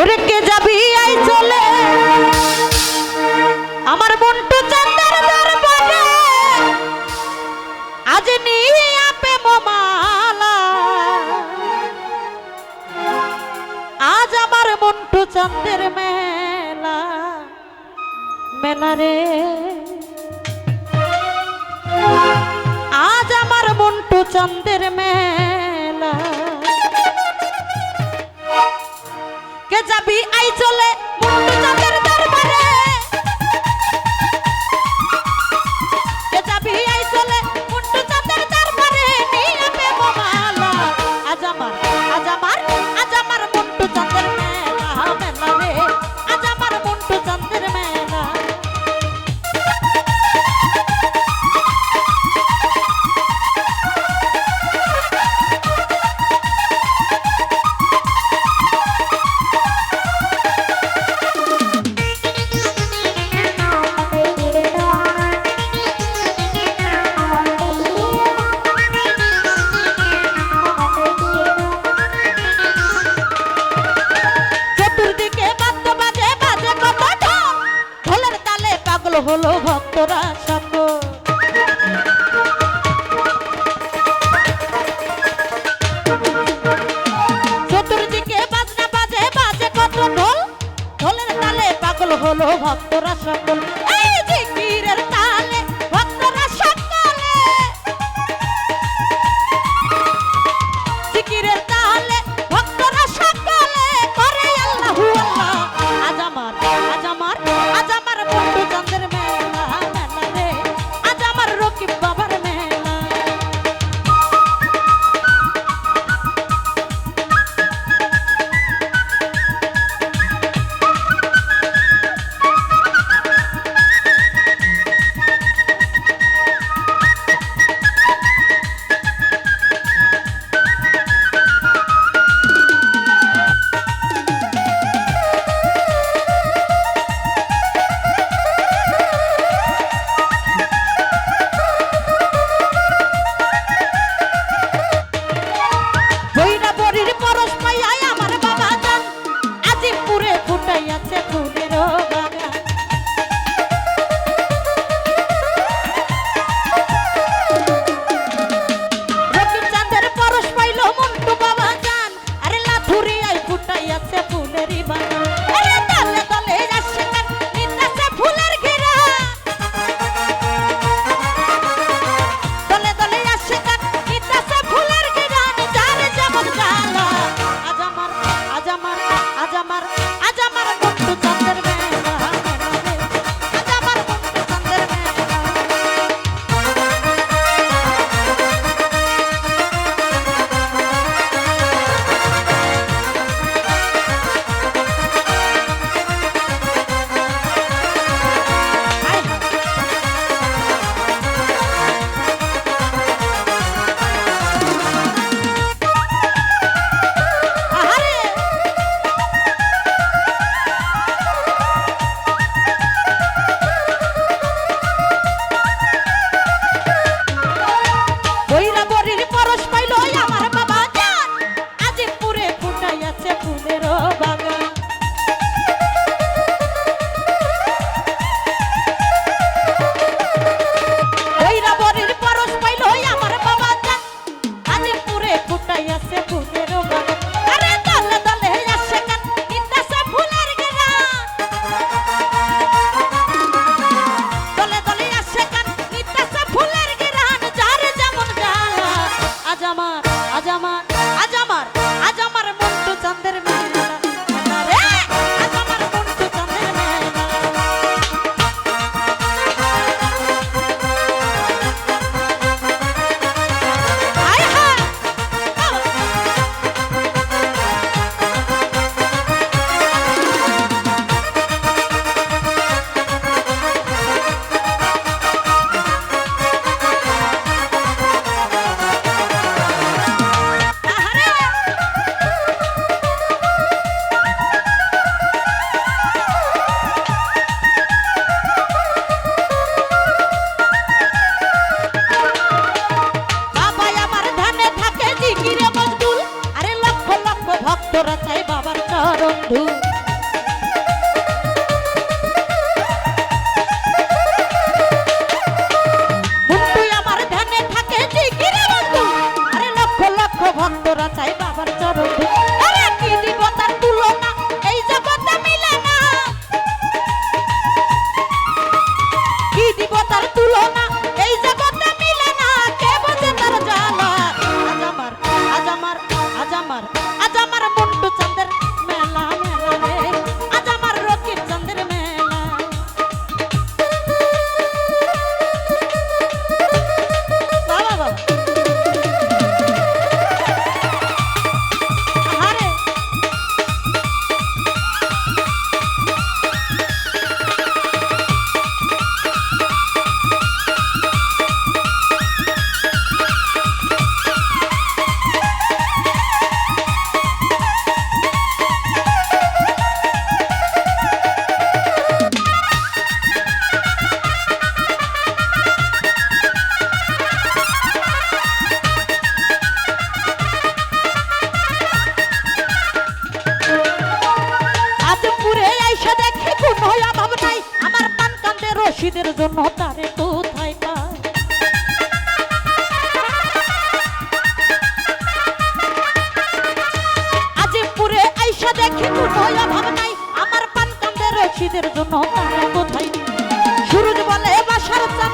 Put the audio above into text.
ওরে কে যাবি আই চলে? আমার মনটু চান্দার দরবারে। আজ নিয়ে আপে মালা আজ আমার মনটু চান্দের মেলা। মেলা রে। আজ আমার মন্টু চন্দ্রের মেয়ে যাবি আই চলে মুন্ডু যাবে। ভক্তরা চাই বাবার চরণ ধূপ পাখিদের জন্য তারে কোথায় পায়? আজিমপুরে আইসা দেখি কোথায় নাই, আমার পান কান্দের রশিদের জন্য তারে কোথায়? সুরজ বলে বাসার চান